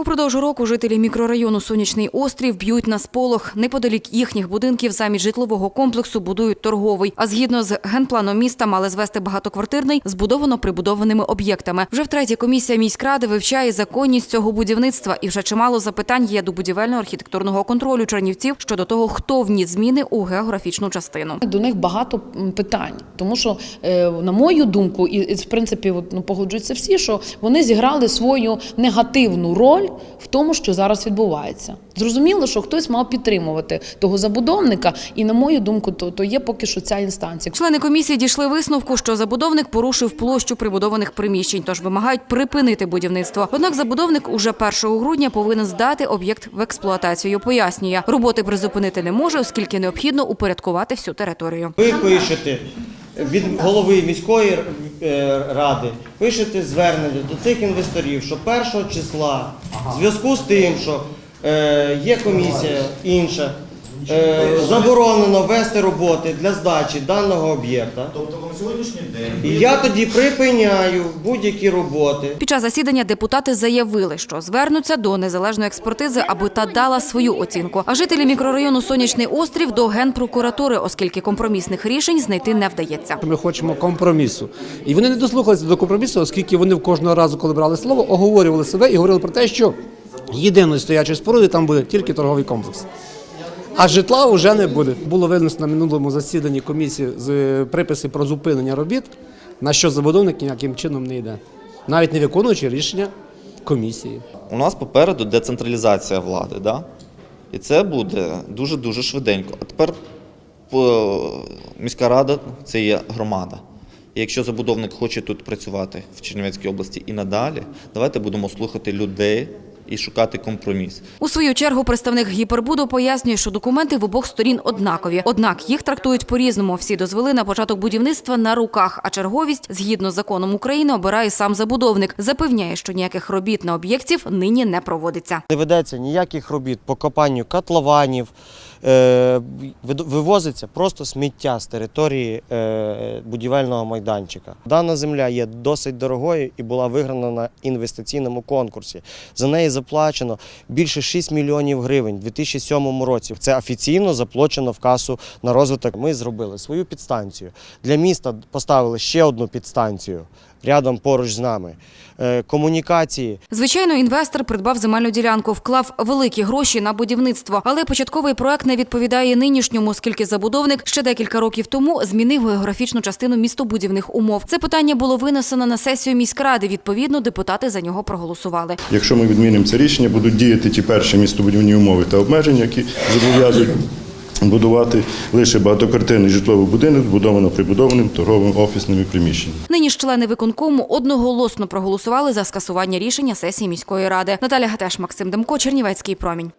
Упродовж року жителі мікрорайону Сонячний острів б'ють на сполох. Неподалік їхніх будинків замість житлового комплексу будують торговий. А згідно з генпланом міста мали звести багатоквартирний, збудовано прибудованими об'єктами. Вже втретє комісія міськради вивчає законність цього будівництва, і вже чимало запитань є до будівельно-архітектурного контролю чернівців щодо того, хто вніс зміни у географічну частину. До них багато питань, тому що, е, на мою думку, і, в принципі ну, погоджуються всі, що вони зіграли свою негативну роль в тому, що зараз відбувається. Зрозуміло, що хтось мав підтримувати того забудовника, і на мою думку, то, то є поки що ця інстанція. Члени комісії дійшли висновку, що забудовник порушив площу прибудованих приміщень, тож вимагають припинити будівництво. Однак забудовник уже 1 грудня повинен здати об'єкт в експлуатацію. Пояснює, роботи призупинити не може, оскільки необхідно упорядкувати всю територію. Ви пишете від голови міської е, ради, пишете звернення до цих інвесторів, що 1 числа, в зв'язку з тим, що е, є комісія інша, е, заборонено вести роботи для здачі даного об'єкта. Тобто на сьогоднішній день я тоді припиняю будь-які роботи. Під час засідання депутати заявили, що звернуться до незалежної експертизи, аби та дала свою оцінку. А жителі мікрорайону Сонячний острів до генпрокуратури, оскільки компромісних рішень знайти не вдається. Ми хочемо компромісу. І вони не дослухалися до компромісу, оскільки вони в кожного разу, коли брали слово, оговорювали себе і говорили про те, що єдиною стоячою спорудою там буде тільки торговий комплекс. А житла вже не буде. Було винесено на минулому засіданні комісії з е, приписи про зупинення робіт, на що забудовник ніяким чином не йде, навіть не виконуючи рішення комісії. у нас попереду децентралізація влади, да? і це буде дуже-дуже швиденько. А тепер по- міська рада це є громада. Якщо забудовник хоче тут працювати в Чернівецькій області і надалі, давайте будемо слухати людей і шукати компроміс. У свою чергу представник гіпербуду пояснює, що документи в обох сторін однакові. Однак їх трактують по-різному. Всі дозволи на початок будівництва на руках, а черговість, згідно з законом України, обирає сам забудовник. Запевняє, що ніяких робіт на об'єктів нині не проводиться. Не ведеться ніяких робіт по копанню котлованів, е, вивозиться просто сміття з території е, будівельного майданчика. Дана земля є досить дорогою і була виграна на інвестиційному конкурсі. За неї заплачено більше 6 мільйонів гривень у 2007 році. Це офіційно заплачено в касу на розвиток. Ми зробили свою підстанцію. Для міста поставили ще одну підстанцію рядом поруч з нами. Е, Комунікації Звичайно, інвестор придбав земельну ділянку, вклав великі гроші на будівництво, але початковий проект не відповідає нинішньому, оскільки забудовник ще декілька років тому змінив географічну частину містобудівних умов. Це питання було винесено на сесію міськради. Відповідно, депутати за нього проголосували. Якщо ми відмінимо це рішення, будуть діяти ті перші містобудівні умови та обмеження, які зобов'язують будувати лише багатоквартирний житловий будинок, збудовано прибудованим торговим офісними приміщеннями. Нині ж члени виконкому одноголосно проголосували за скасування рішення сесії міської ради. Наталя Гатеш, Максим Демко, Чернівецький промінь.